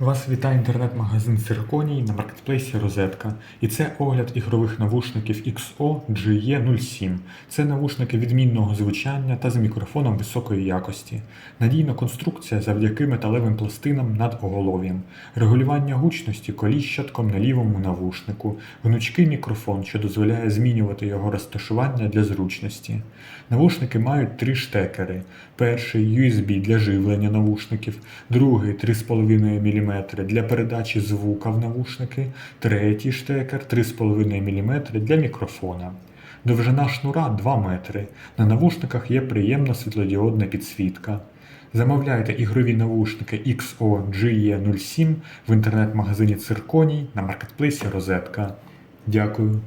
Вас вітає інтернет-магазин Цирконій на маркетплейсі Розетка. І це огляд ігрових навушників XO GE07. Це навушники відмінного звучання та з мікрофоном високої якості. Надійна конструкція завдяки металевим пластинам над оголов'ям. Регулювання гучності коліщатком на лівому навушнику. Гнучкий мікрофон, що дозволяє змінювати його розташування для зручності. Навушники мають три штекери. Перший USB для живлення навушників, другий 3,5 мм для передачі звука в навушники, третій штекер 3,5 мм для мікрофона. Довжина шнура 2 метри. На навушниках є приємна світлодіодна підсвітка. Замовляйте ігрові навушники XO GE07 в інтернет-магазині Цирконій на маркетплейсі Розетка. Дякую.